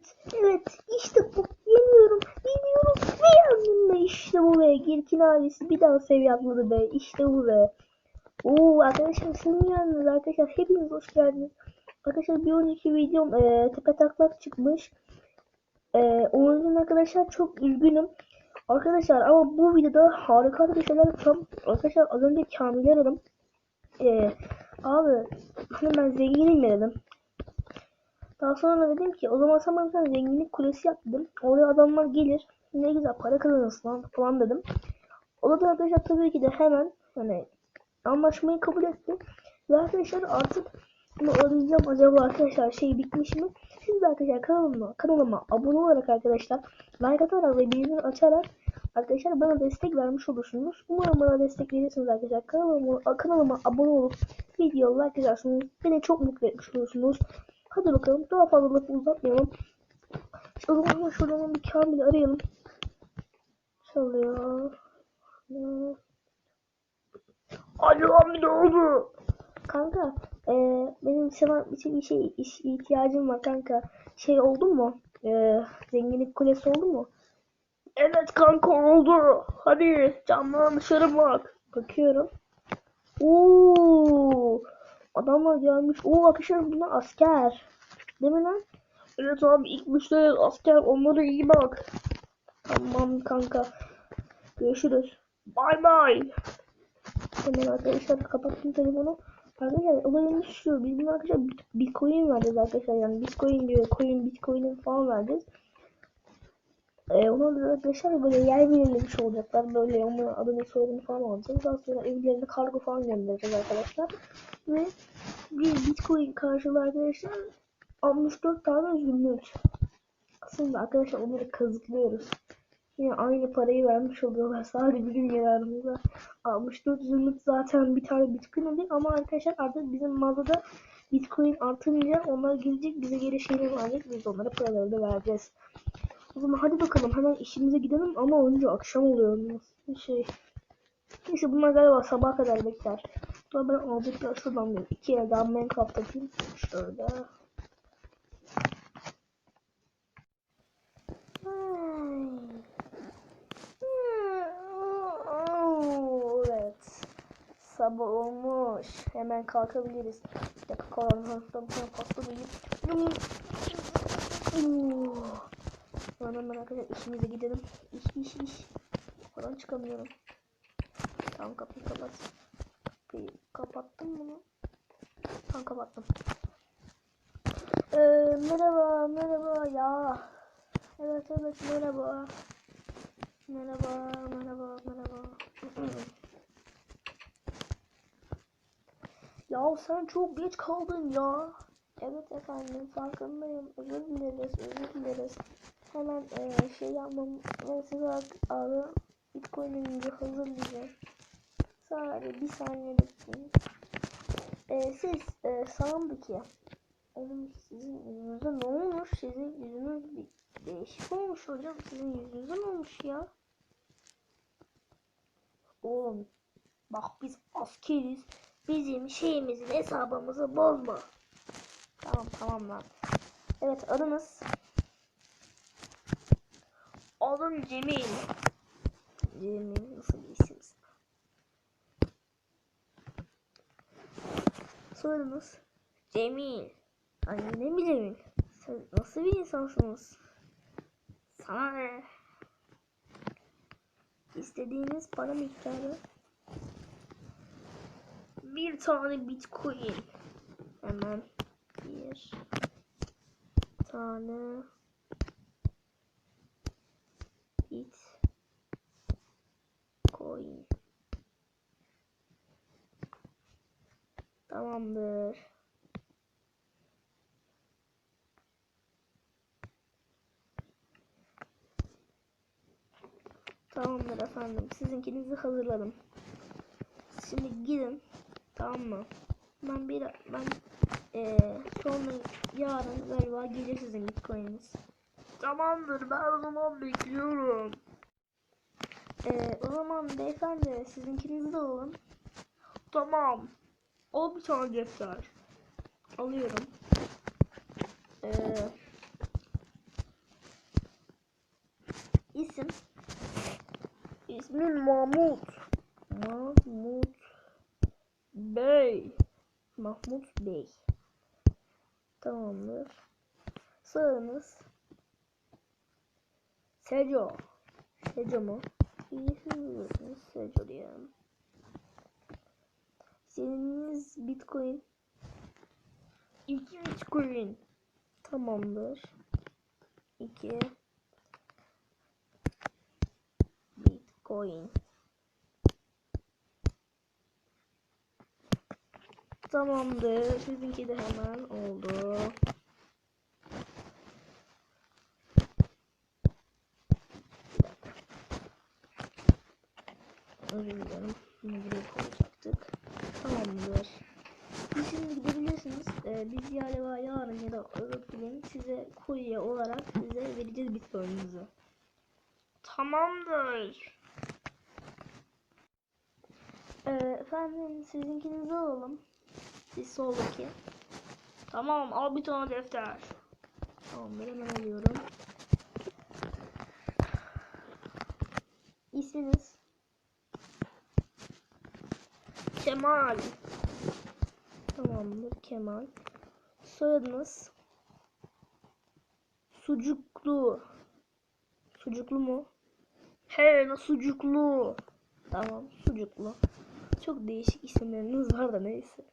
Evet, evet. İşte bu. Yeniyorum, yeniyorum. Ve yendim be. İşte bu be. Girkin ailesi bir daha seviye atladı be. İşte bu be. Oo arkadaşlar sizin geldiniz arkadaşlar. Hepiniz hoş geldiniz. Arkadaşlar bir önceki videom e, tepe taklak çıkmış. E, onun için arkadaşlar çok üzgünüm. Arkadaşlar ama bu videoda harika bir şeyler yapacağım. Arkadaşlar az önce Kamil'i aradım. E, abi hani ben zenginim dedim. Daha sonra dedim ki o zaman sen bana bir zenginlik kulesi yap dedim. Oraya adamlar gelir. Ne güzel para kazanırsın lan falan dedim. O da arkadaşlar tabii ki de hemen hani anlaşmayı kabul etti. Ve arkadaşlar artık bunu arayacağım acaba arkadaşlar şey bitmiş mi? Siz de arkadaşlar kanalıma, kanalıma abone olarak arkadaşlar like atarak ve bildirim açarak arkadaşlar bana destek vermiş olursunuz. Umarım bana destek verirsiniz arkadaşlar. Kanalıma, kanalıma abone olup video like atarsınız. Beni çok mutlu etmiş olursunuz. Hadi bakalım daha fazla lafı uzatmayalım. O zaman şuradan bir Kamil'i arayalım. Çalıyor. Alo abi ne oldu? Kanka e, benim sana şey, bir şey iş, ihtiyacım var kanka. Şey oldu mu? E, zenginlik kulesi oldu mu? Evet kanka oldu. Hadi camdan dışarı bak. Bakıyorum. Oo, adamlar gelmiş. Oo arkadaşlar bunlar asker. Değil mi lan? Evet abi ilk müşteri asker onlara iyi bak. Tamam kanka. Görüşürüz. Bay bay. Hemen arkadaşlar kapattım telefonu. Arkadaşlar olayımız şu. Biz bunu arkadaşlar bit- bitcoin vereceğiz arkadaşlar. Yani bitcoin diyor. Coin bitcoin falan vereceğiz. Ee, ona da arkadaşlar böyle yer belirlemiş olacaklar. Böyle onun adını soyadını falan alacağız. Daha sonra evlerine kargo falan göndereceğiz arkadaşlar. Ve bir bitcoin karşılığı arkadaşlar 64 tane zümrüt. Aslında arkadaşlar onları kazıklıyoruz. Yine aynı parayı vermiş oluyorlar. Sadece bizim yararımıza. 64 zümrüt zaten bir tane bitcoin oluyor. Ama arkadaşlar artık bizim mağazada bitcoin artınca onlar gelecek. Bize geri şeyler verecek. Biz onlara paraları da vereceğiz. O zaman hadi bakalım hemen işimize gidelim. Ama önce akşam oluyor. Nasıl şey. Neyse bunlar galiba sabah kadar bekler. Sonra ben aldıklar şuradan bir iki yer daha Minecraft atayım. Şöyle. Evet. Sabah olmuş. Hemen kalkabiliriz. Bir dakika karanlıktan pasta yiyip. Hemen arkadaşlar işimize gidelim. İş iş iş. Oradan çıkamıyorum. Tamam kapıyı kapat. Kapattım bunu. Tamam kapattım. Ee, merhaba merhaba ya. Evet evet merhaba. Merhaba merhaba merhaba. ya sen çok geç kaldın ya. Evet efendim farkındayım. Özür dileriz özür dileriz. Hemen e, şey yapmam size abi Bitcoin'inizi hazırlayacağım. Sadece bir saniye bekleyin. E, siz e, sandım ki Oğlum sizin yüzünüze ne olmuş? Sizin yüzünüz bir değişik olmuş hocam. Sizin yüzünüze ne olmuş ya? Oğlum bak biz askeriz. Bizim şeyimizin hesabımızı bozma. Tamam tamam lan. Evet adınız. Adım Cemil. Cemil nasıl bir isimsin? Soyadınız. Cemil. Ay ne mi Cemil? Sen nasıl bir insansınız? Sana ne? İstediğiniz para miktarı bir tane bitcoin. Hemen bir tane bitcoin. Tamamdır. Tamamdır efendim. Sizinkinizi hazırladım. Şimdi gidin. Tamam mı? Ben bir ben eee sonra yarın galiba gelir sizin bitcoin'iniz. Tamamdır. Ben o zaman bekliyorum. Eee o zaman beyefendi sizinkinizi de alın. Tamam. Al bir tane defter. Alıyorum. Eee isim? İsmim Mahmut. Mahmut Bey. Mahmut Bey. Tamamdır. Soyadınız? Seco. Seco mu? İyi bilirsiniz. Seco diyelim. Seniniz Bitcoin. İki Bitcoin. Tamamdır. İki Bitcoin. Tamamdır. Sizinki de hemen oldu. Özür dilerim. Bunu buraya koyacaktık. Tamamdır. Siz şimdi gidebilirsiniz. Ee, biz galiba yarın ya da öbür gün size kurye olarak size vereceğiz bitcoin'inizi. Tamamdır. Ee, efendim sizinkinizi alalım. Siz soldaki. Tamam al bir tane defter. Tamamdır hemen alıyorum. İsminiz? Kemal. Tamamdır Kemal. Soyadınız? Sucuklu. Sucuklu mu? He sucuklu. Tamam sucuklu. Çok değişik isimleriniz var da neyse.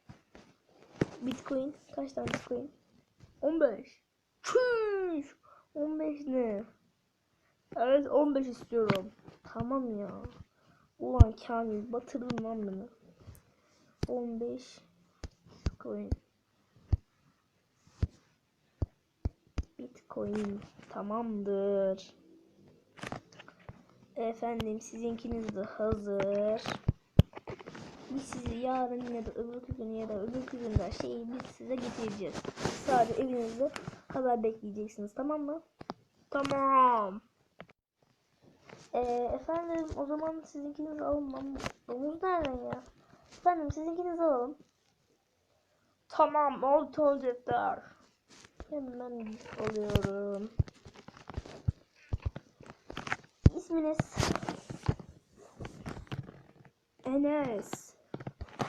Bitcoin. Kaç tane Bitcoin? 15. Çüş. 15 ne? Evet 15 istiyorum. Tamam ya. Ulan Kamil batırdın lan beni. 15 Bitcoin. Bitcoin. Tamamdır. Efendim sizinkiniz de hazır. Biz sizi yarın ya da öbür gün ya da öbür günde şeyi biz size getireceğiz. Sadece evinizde haber bekleyeceksiniz tamam mı? Tamam. Ee, efendim o zaman sizinkinizi lan. Domuz nereden ya? Efendim sizinkinizi alalım. Tamam oldu olacaklar. Hemen alıyorum. İsminiz? Enes.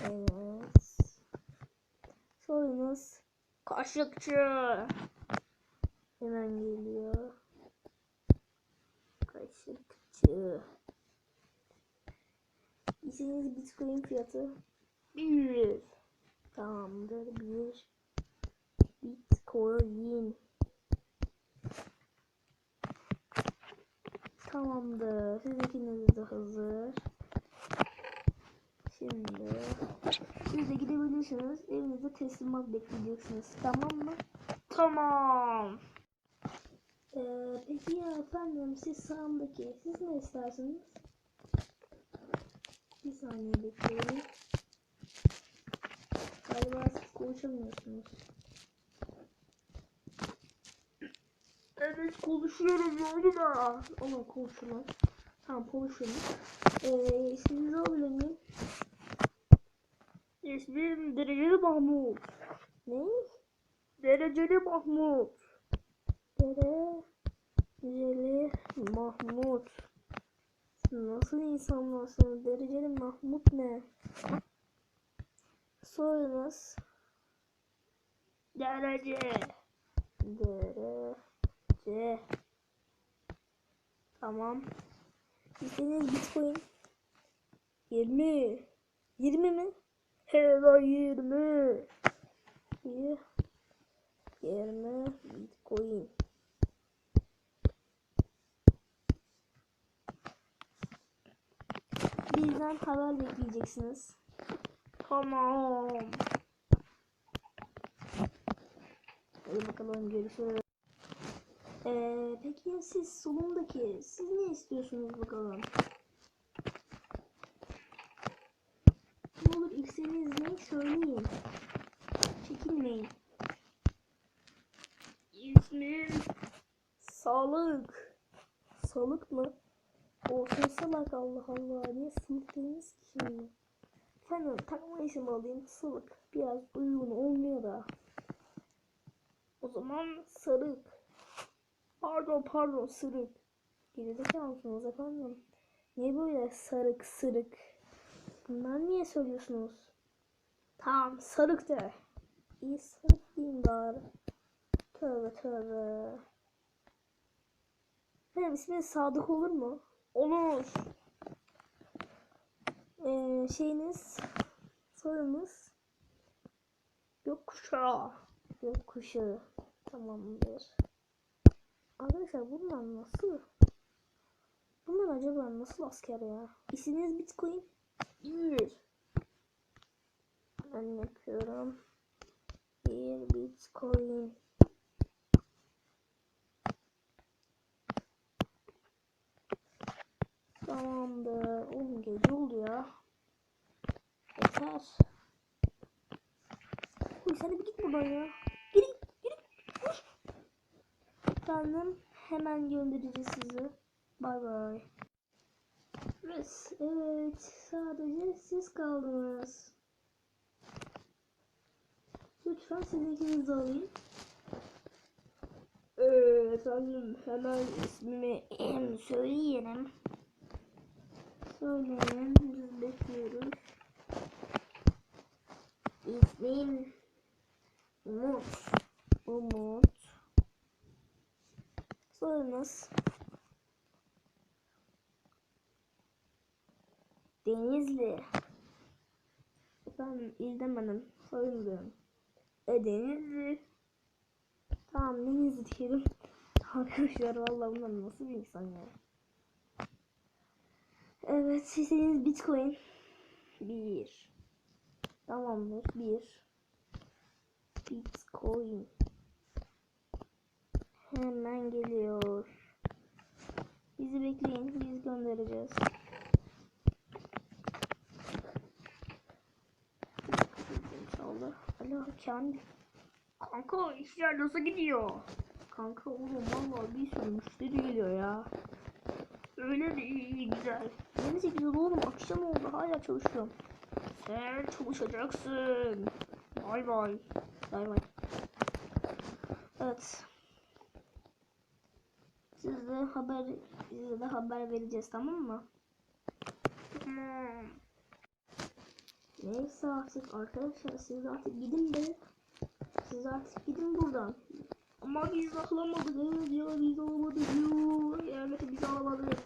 Enes. Soyunuz? Kaşıkçı. Hemen geliyor. Kaşıkçı. İsminiz Bitcoin fiyatı? Bir. Tamamdır. Bir. Bitcoin. Tamamdır. Sizinkiniz de hazır. Şimdi siz de gidebilirsiniz. Evinizde teslimat bekleyeceksiniz. Tamam mı? Tamam. Ee, peki ya efendim siz sağımdaki siz ne istersiniz? Bir saniye bekleyin. Galiba siz konuşamıyorsunuz. Evet konuşuyorum yolda da. Ama konuşulan. Tamam konuşuyorum. Ee, isminizi alabilir miyim? İsmim Dereceli Mahmut. Ne? Dereceli Mahmut. Dereceli Mahmut. Nasıl insanlarsınız? Dereceli Mahmut ne? Soyunuz? Derece. Tamam. İstediğiniz bitcoin. 20. 20 mi? Helal 20. 20 bitcoin. Bizden haber bekleyeceksiniz. Tamam. Hadi bakalım görüşürüz. Ee, peki siz solundaki siz ne istiyorsunuz bakalım? Ne olur isteğiniz ne söyleyin. Çekinmeyin. İsmim Sağlık. Sağlık mı? Olsun salak Allah Allah. Niye sılık dediniz ki şimdi? Efendim takma isim alayım sılık. Biraz uygun olmuyor da. O zaman sarık. Pardon pardon sırık. Gerizekalı mısınız efendim? Niye böyle sarık sırık? Bunlar niye söylüyorsunuz? Tamam sarık de. İyi sarık diyeyim bari. Tövbe tövbe. Benim ismim Sadık olur mu? Olur. Ee, şeyiniz soyunuz Gökkuşağı. Gökkuşağı. Tamamdır. Arkadaşlar bunlar nasıl? Bunlar acaba nasıl asker ya? İsminiz Bitcoin? Bir. Ben yapıyorum. Bir Bitcoin. Tamamdır. Oğlum gece oldu ya. Yeter. Uy sen de bir git buradan ya. Gidin, gidin. Uy. Efendim hemen göndereceğiz sizi. Bay bay. Evet, sadece siz kaldınız. Lütfen sizinkinizi alayım. Ee, efendim hemen ismimi söyleyelim. Söyleyin, biz bekliyoruz. İsmim Umut. Umut. Soyunuz. Denizli. Efendim İldemen'im. Soyunum. E Denizli. Tamam Denizli diyelim. Arkadaşlar vallahi bunlar nasıl bir insan ya. Evet siziniz Bitcoin. Bir. Tamamdır. Bir. Bitcoin. Hemen geliyor. Bizi bekleyin. Biz göndereceğiz. İnşallah. Alo Kamil. Kanka işler nasıl gidiyor? Kanka oğlum valla bir sürü müşteri geliyor ya. Öyle de iyi, güzel. Neyse güzel oğlum akşam oldu hala çalışıyorum. Sen çalışacaksın. Bay bay. Bay bay. Evet. Size haber size de haber vereceğiz tamam mı? Neyse artık arkadaşlar siz artık gidin be. Siz artık gidin buradan. Ama biz alamadık ya biz alamadık ya. Yani biz alamadık.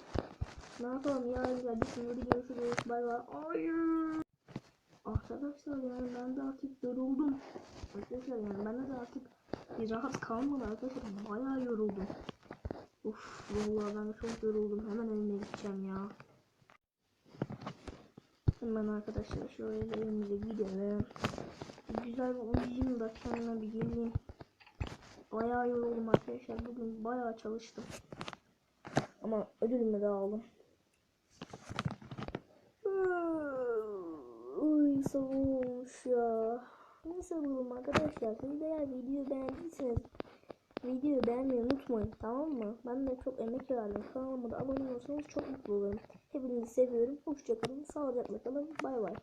Ne yapalım ya kardeşim hadi görüşürüz bay bay. Hayır. Arkadaşlar yani ben de artık yoruldum. Arkadaşlar yani bende de artık bir rahat kalmadı arkadaşlar bayağı yoruldum. Uf vallahi ben çok yoruldum hemen evime gideceğim ya. Hemen arkadaşlar şöyle evimize gidelim. Güzel bir uyuyayım da kendime bir geleyim. Bayağı yoruldum arkadaşlar. Bugün bayağı çalıştım. Ama ödülümü de aldım. Uy soğumuş ya. Nasıl buldum arkadaşlar? Siz de eğer videoyu beğendiyseniz videoyu beğenmeyi unutmayın tamam mı? Ben de çok emek verdim. Kanalıma da abone olursanız çok mutlu olurum. Hepinizi seviyorum. Hoşçakalın. Sağlıcakla kalın. Bay bay.